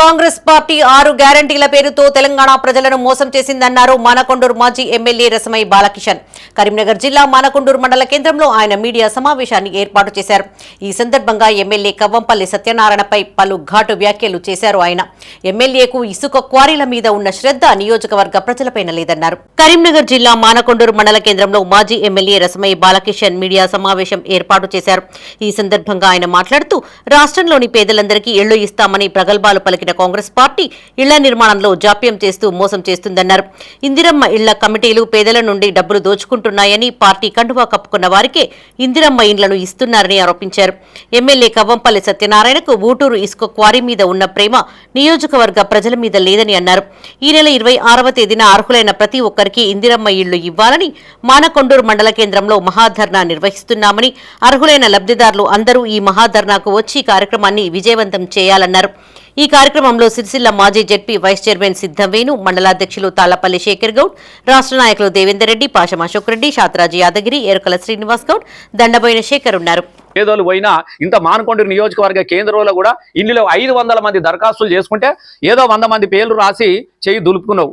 Congress party ఆరు గ్యారంటీల పేరుతో తెలంగాణ ప్రజలను మోసం చేసిందన్నారు మానకొండూరు మాజీ ఎమ్మెల్యే రసమై బాలకిషన్. కరీంనగర్ జిల్లా మానకొండూరు మండల కేంద్రంలో ఆయన మీడియా సమావేశాన్ని ఏర్పాటు చేశారు. ఈ సందర్భంగా ఎమ్మెల్యే కవ్వంపల్లి సత్యనారాయణపై పలు ఘాటు వ్యాఖ్యలు చేశారు ఆయన. ఎమ్మెల్యేకు ఇసుక క్వారీల మీద ఉన్న శ్రద్ధ నియోజకవర్గ ప్రజలపైన లేదన్నారు. కరీంనగర్ జిల్లా మానకొండూరు మండల కేంద్రంలో మాజీ ఎమ్మెల్యే రసమై బాలకిషన్ మీడియా సమావేశం ఏర్పాటు చేశారు. ఈ సందర్భంగా ఆయన మాట్లాడుతూ రాష్ట్రంలోని పేదలందరికీ ఇళ్ళు ఇస్తామని ప్రగల్భాలు పలికిన కాంగ్రెస్ పార్టీ ఇళ్ళ నిర్మాణంలో జాప్యం చేస్తూ మోసం చేస్తుందన్నారు. ఇందిరమ్మ ఇళ్ళ కమిటీలు పేదల నుండి డబ్బులు దోచుకుంటున్నాయని పార్టీ కండువా కప్పుకున్న వారికే ఇందిరమ్మ ఇండ్లను ఇస్తున్నారని ఆరోపించారు. ఎమ్మెల్యే కవ్వంపల్లి సత్యనారాయణకు ఊటూరు ఇసుక క్వారీ మీద ఉన్న ప్రేమ నియోజకవర్గ ప్రజల మీద లేదని అన్నారు. ఈ నెల ఇరవై ఆరవ తేదీన అర్హులైన ప్రతి ఒక్కరికి ఇందిరమ్మ ఇళ్ళు ఇవ్వాలని మానకొండూరు మండల కేంద్రంలో మహాధర్నా నిర్వహిస్తున్నామని అర్హులైన లబ్ధిదారులు అందరూ ఈ మహాధర్నాకు వచ్చి కార్యక్రమాన్ని విజయవంతం చేయాలన్నారు. ఈ కార్యక్రమంలో సిరిసిల్ల మాజీ ZP vice chairman Siddamvenu మండలాధ్యక్షులు Tallapalli Shekhar Goud రాష్ట్ర నాయకులు దేవేందర్ రెడ్డి పాషం అశోక్ రెడ్డి శాతరాజు యాదగిరి ఎరుకల శ్రీనివాస్ గౌడ్ దండబోయిన శేఖర్ ఉన్నారు. పేదోళ్ళు పోయినా ఇంత మానకొండ నియోజకవర్గ కేంద్రంలో కూడా ఇందులో ఐదు వందల మంది దరఖాస్తులు చేసుకుంటే ఏదో వంద మంది పేర్లు రాసి చేయి దులుపుకున్నావు.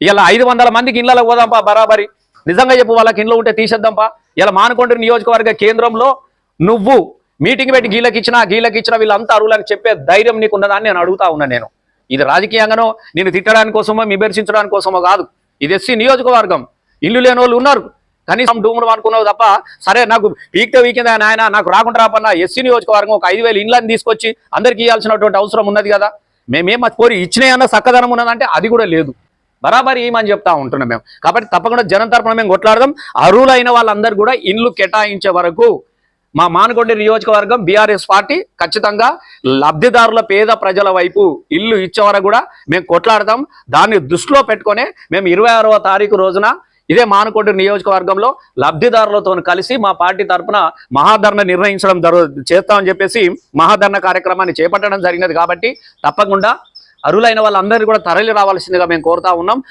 ఇలా ఐదు వందల మందికి ఇళ్ళలో పోదాంపా బరాబరి. నిజంగా చెప్పు వాళ్ళకి ఇంట్లో ఉంటే తీసేద్దాంపా. ఇలా మానకొండ నియోజకవర్గ కేంద్రంలో నువ్వు మీటింగ్ పెట్టి గీళ్ళకి ఇచ్చినా గీళ్ళకి ఇచ్చిన వీళ్ళంతా అరువులని చెప్పే ధైర్యం నీకు ఉన్నదాన్ని నేను అడుగుతా ఉన్నా నేను. ఇది రాజకీయంగానో నేను తిట్టడానికి కోసమో విమర్శించడానికి కోసమో కాదు. ఇది ఎస్సీ నియోజకవర్గం. ఇల్లు లేని వాళ్ళు ఉన్నారు. కనీసం డూములు అనుకున్నావు తప్ప సరే నాకు వీక్తో వీకిందా నాయన నాకు రాకుండా రాపన్న ఎస్సీ నియోజకవర్గం ఒక ఐదు వేలు ఇండ్లని తీసుకొచ్చి అందరికి ఇవ్వాల్సినటువంటి అవసరం ఉన్నది కదా. మేమేం పోరి కోరి ఇచ్చినాయన్న చక్కదనం ఉన్నదంటే అది కూడా లేదు. బరాబరి ఏమని చెప్తా ఉంటున్నాం మేము. కాబట్టి తప్పకుండా జనం తరపున మేము కొట్లాడదాం. అరువులైన వాళ్ళందరూ కూడా ఇండ్లు కేటాయించే వరకు మా మానకొండ నియోజకవర్గం బీఆర్ఎస్ పార్టీ ఖచ్చితంగా లబ్ధిదారుల పేద ప్రజల వైపు ఇల్లు ఇచ్చే వరకు కూడా మేము కొట్లాడతాం. దాన్ని దృష్టిలో పెట్టుకొని మేము ఇరవై ఆరవ తారీఖు రోజున ఇదే మానకొండ నియోజకవర్గంలో లబ్ధిదారులతో కలిసి మా పార్టీ తరఫున మహాధరణ నిర్ణయించడం జరు చేస్తామని చెప్పేసి మహాధరణ కార్యక్రమాన్ని చేపట్టడం జరిగినది కాబట్టి తప్పకుండా అరులైన వాళ్ళందరినీ కూడా తరలి రావాల్సిందిగా మేము కోరుతా ఉన్నాం.